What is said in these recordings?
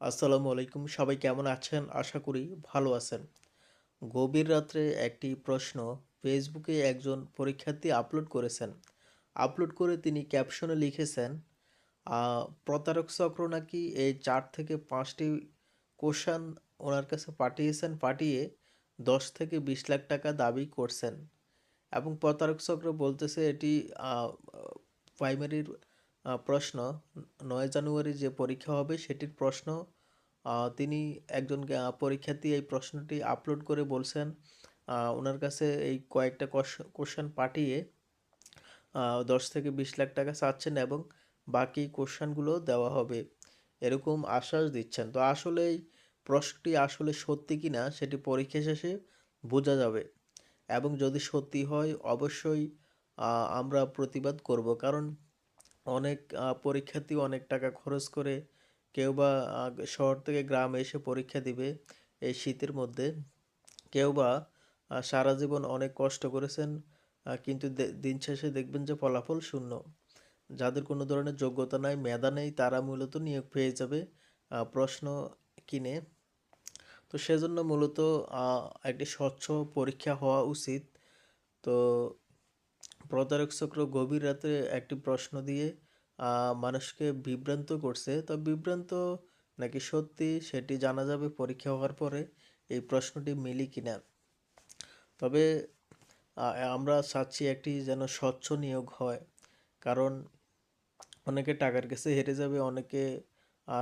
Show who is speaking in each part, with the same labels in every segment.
Speaker 1: আসসালামু আলাইকুম। সবাই কেমন আছেন? আশা করি ভালো আছেন। গভীর রাত্রে একটি প্রশ্ন ফেসবুকে একজন পরীক্ষার্থী আপলোড করেছেন। আপলোড করে তিনি ক্যাপশনে লিখেছেন প্রতারক চক্র নাকি এই চার থেকে পাঁচটি কোশ্চান ওনার কাছে পাঠিয়েছেন, পাঠিয়ে দশ থেকে বিশ লাখ টাকা দাবি করছেন? এবং প্রতারক চক্র বলতেছে এটি প্রাইমারির প্রশ্ন, নয় জানুয়ারি যে পরীক্ষা হবে সেটির প্রশ্ন তিনি একজন পরীক্ষার্থী এই প্রশ্নটি আপলোড করে বলছেন ওনার কাছে এই কয়েকটা কোশ্চেন পাঠিয়ে দশ থেকে বিশ লাখ টাকা চাচ্ছেন এবং বাকি কোশ্চেনগুলো দেওয়া হবে। এরকম আশ্বাস দিচ্ছেন। তো আসলে এই প্রশ্নটি আসলে সত্যি কি না সেটি পরীক্ষা শেষে বোঝা যাবে। এবং যদি সত্যি হয়, অবশ্যই আমরা প্রতিবাদ করব। কারণ অনেক পরীক্ষার্থী অনেক টাকা খরচ করে কেউ বা শহর থেকে গ্রামে এসে পরীক্ষা দিবে এই শীতের মধ্যে। কেউ বা সারা জীবন অনেক কষ্ট করেছেন কিন্তু দিন শেষে দেখবেন যে ফলাফল শূন্য। যাদের কোনো ধরনের যোগ্যতা নাই, মেধা নেই, তারা মূলত নিয়োগ পেয়ে যাবে প্রশ্ন কিনে। তো সেজন্য মূলত একটি স্বচ্ছ পরীক্ষা হওয়া উচিত। তো প্রতারক চক্র গভীর রাতে একটি প্রশ্ন দিয়ে মানুষকে বিভ্রান্ত করছে। তো বিভ্রান্ত নাকি সত্যি সেটি জানা যাবে পরীক্ষা হওয়ার পরে? এই প্রশ্নটি মিলি কিনা? তবে আমরা চাচ্ছি একটি যেন স্বচ্ছ নিয়োগ হয়। কারণ অনেকে টাকার কাছে হেরে যাবে, অনেকে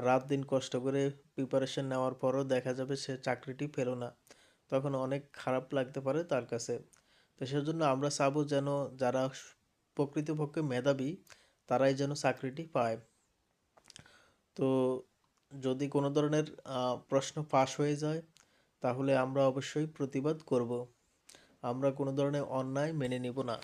Speaker 1: রাত দিন কষ্ট করে প্রিপারেশন নেওয়ার পরও দেখা যাবে সে চাকরিটি পেল না। তখন অনেক খারাপ লাগতে পারে তার কাছে। তো সেজন্য আমরা চাবো যেন যারা প্রকৃতপক্ষে মেধাবী, তারাই যেন চাকরিটি পায়। তো যদি কোনো ধরনের প্রশ্ন ফাঁস হয়ে যায়, তাহলে আমরা অবশ্যই প্রতিবাদ করব। আমরা কোনো ধরনের অন্যায় মেনে নিব না।